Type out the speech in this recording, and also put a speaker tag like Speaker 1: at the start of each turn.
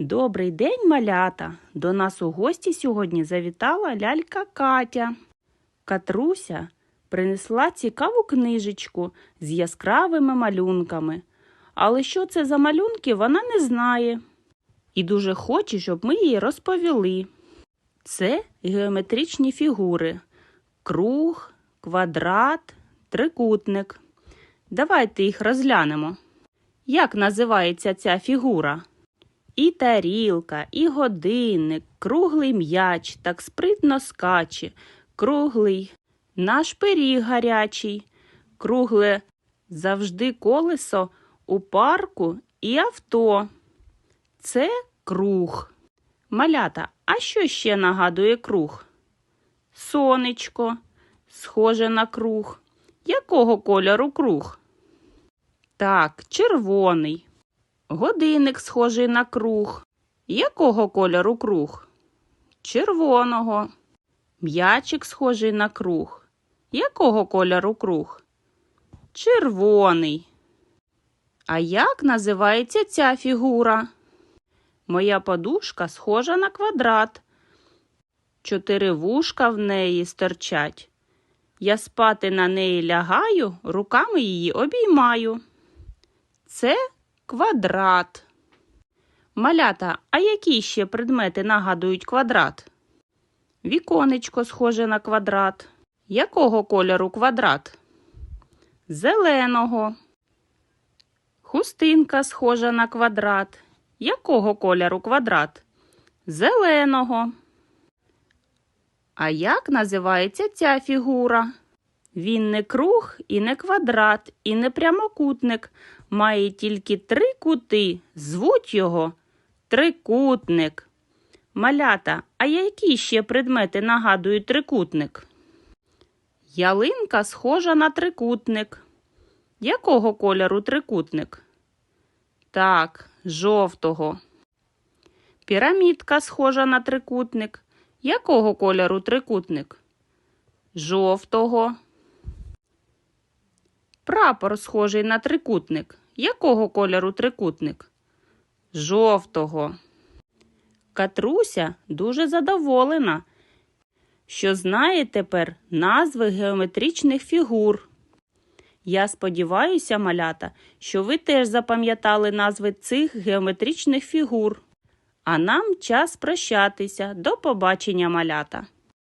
Speaker 1: Добрий день, малята! До нас у гості сьогодні завітала лялька Катя. Катруся принесла цікаву книжечку з яскравими малюнками. Але що це за малюнки, вона не знає. І дуже хоче, щоб ми їй розповіли. Це геометричні фігури: круг, квадрат, трикутник. Давайте їх розглянемо. Як називається ця фігура? І тарілка, і годинник, круглий м'яч так спритно скаче, круглий наш пиріг гарячий, кругле завжди колесо у парку і авто. Це круг. Малята, а що ще нагадує круг? Сонечко, схоже на круг. Якого кольору круг? Так, червоний. Годинник схожий на круг. Якого кольору круг? Червоного. М'ячик схожий на круг. Якого кольору круг? Червоний. А як називається ця фігура? Моя подушка схожа на квадрат. Чотири вушка в неї стирчать. Я спати на неї лягаю, руками її обіймаю. Це квадрат. Малята, а які ще предмети нагадують квадрат? Віконечко схоже на квадрат. Якого кольору квадрат? Зеленого. Хустинка схожа на квадрат. Якого кольору квадрат? Зеленого. А як називається ця фігура? Він не круг і не квадрат, і не прямокутник. Має тільки три кути. Звуть його трикутник. Малята, а які ще предмети нагадують трикутник? Ялинка схожа на трикутник. Якого кольору трикутник? Так, жовтого. Пірамідка схожа на трикутник. Якого кольору трикутник? Жовтого. Прапор схожий на трикутник. Якого кольору трикутник? Жовтого. Катруся дуже задоволена, що знає тепер назви геометричних фігур. Я сподіваюся, малята, що ви теж запам'ятали назви цих геометричних фігур. А нам час прощатися. До побачення, малята!